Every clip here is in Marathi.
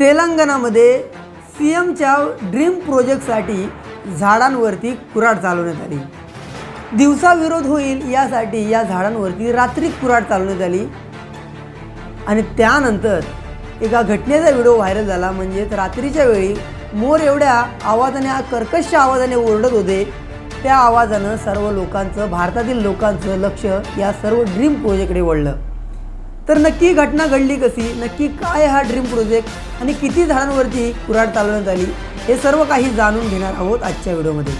तेलंगणामध्ये सी एमच्या ड्रीम प्रोजेक्टसाठी झाडांवरती कुऱ्हाड चालवण्यात आली. दिवसा विरोध होईल यासाठी या झाडांवरती रात्री कुऱ्हाड चालवण्यात आली. आणि त्यानंतर एका घटनेचा व्हिडिओ व्हायरल झाला म्हणजेच रात्रीच्या वेळी मोर एवढ्या आवाजाने कर्कश आवाजाने ओरडत होते. त्या आवाजानं सर्व लोकांचं भारतातील लोकांचं लक्ष या सर्व ड्रीम प्रोजेक्टकडे वळलं. तर नक्की घटना घडली कशी? नक्की काय हा ड्रीम प्रोजेक्ट आणि किती झाडांवरती कुऱ्हाड चालवण्यात आली? हे सर्व काही जाणून घेणार आहोत आजच्या व्हिडिओमध्ये.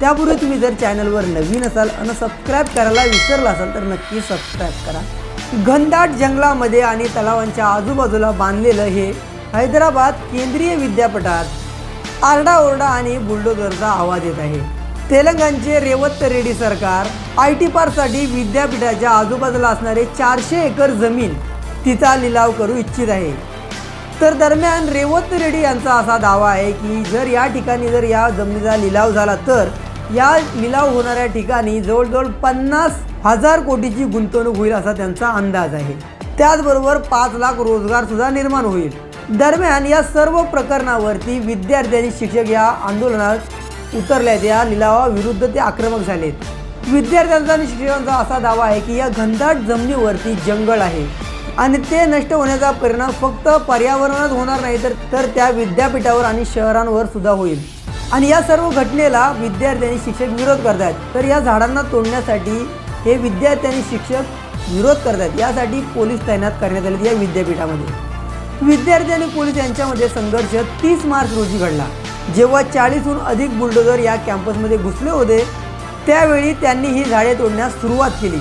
त्यापूर्वी तुम्ही जर चॅनलवर नवीन असाल आणि सबस्क्राईब करायला विसरला असाल तर नक्की सबस्क्राईब करा. घनदाट जंगलामध्ये आणि तलावांच्या आजूबाजूला बांधलेलं हे हैदराबाद केंद्रीय विद्यापीठात आरडाओरडा आणि बुलडोझरचा आवाज येत आहे. तेलंगणचे रेवत रेड्डी सरकार आय टी पार्कसाठी विद्यापीठाच्या आजूबाजूला असणारे चारशे एकर जमीन तिचा लिलाव करू इच्छित आहे. तर दरम्यान रेवत रेड्डी यांचा असा दावा आहे की जर या ठिकाणी जर या जमिनीचा लिलाव झाला तर या लिलाव होणाऱ्या ठिकाणी जवळजवळ पन्नास हजार कोटीची गुंतवणूक होईल असा त्यांचा अंदाज आहे. त्याचबरोबर पाच लाख रोजगार सुद्धा निर्माण होईल. दरम्यान या सर्व प्रकरणावरती विद्यार्थी आणि शिक्षक या आंदोलनात उतरल्या या लिलावाविरुद्ध ते आक्रमक झालेत. विद्यार्थ्यांचा आणि शिक्षकांचा असा दावा आहे की या घनदाट जमिनीवरती जंगल आहे. आणि ते नष्ट होण्याचा परिणाम फक्त पर्यावरणात होणार नाही तर तर त्या विद्यापीठावर आणि शहरांवर सुद्धा होईल. आणि या सर्व घटनेला विद्यार्थी आणि शिक्षक विरोध करतात तर या झाडांना तोडण्यासाठी हे विद्यार्थी आणि शिक्षक विरोध करतात यासाठी पोलीस तैनात करण्यात आले या विद्यापीठामध्ये. विद्यार्थी आणि पोलीस यांच्यामध्ये संघर्ष तीस मार्च रोजी घडला. जेव्हा चाळीसहून अधिक बुलडोजर या कॅम्पसमध्ये घुसले होते त्यावेळी त्यांनी ही झाडे तोडण्यास सुरुवात केली.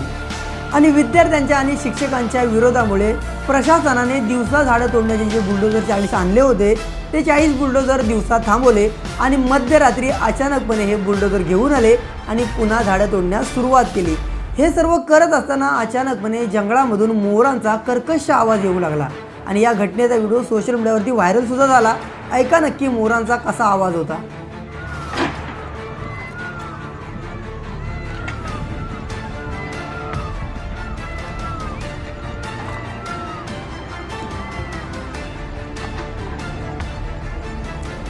आणि विद्यार्थ्यांच्या आणि शिक्षकांच्या विरोधामुळे प्रशासनाने दिवसा झाडं तोडण्याचे जे बुलडोजर चाळीस आणले होते ते चाळीस बुलडोजर दिवसा थांबवले आणि मध्यरात्री अचानकपणे हे बुलडोजर घेऊन आले आणि पुन्हा झाडं तोडण्यास सुरुवात केली. हे सर्व करत असताना अचानकपणे जंगलामधून मोरांचा कर्कश आवाज येऊ लागला आणि या घटनेचा व्हिडिओ सोशल मीडियावरती व्हायरलसुद्धा झाला. ऐका नक्की मोरांचा कसा आवाज होता.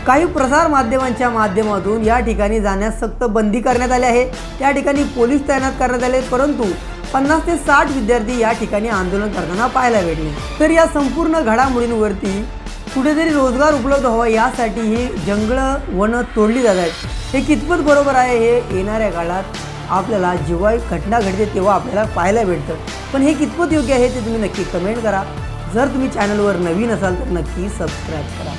काही प्रसार माध्यमांच्या माध्यमातून या ठिकाणी जाण्यास सक्त बंदी करण्यात आली आहे. त्या ठिकाणी पोलीस तैनात करण्यात आले परंतु पन्नास ते साठ विद्यार्थी या ठिकाणी आंदोलन करताना पाहायला भेटले. तर या संपूर्ण घडामोडींवरती कुठेतरी रोजगार उपलब्ध व्हावा यासाठी ही जंगलं वनं तोडली जात आहेत. हे कितपत बरोबर आहे हे येणाऱ्या काळात आपल्याला जेव्हा घटना घडते तेव्हा आपल्याला पाहायला भेटतं. पण हे कितपत योग्य आहे ते तुम्ही नक्की कमेंट करा. जर तुम्ही चॅनलवर नवीन असाल तर नक्की सबस्क्राईब करा.